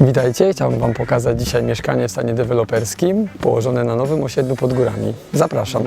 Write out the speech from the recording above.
Witajcie, chciałbym Wam pokazać dzisiaj mieszkanie w stanie deweloperskim położone na nowym osiedlu pod górami. Zapraszam.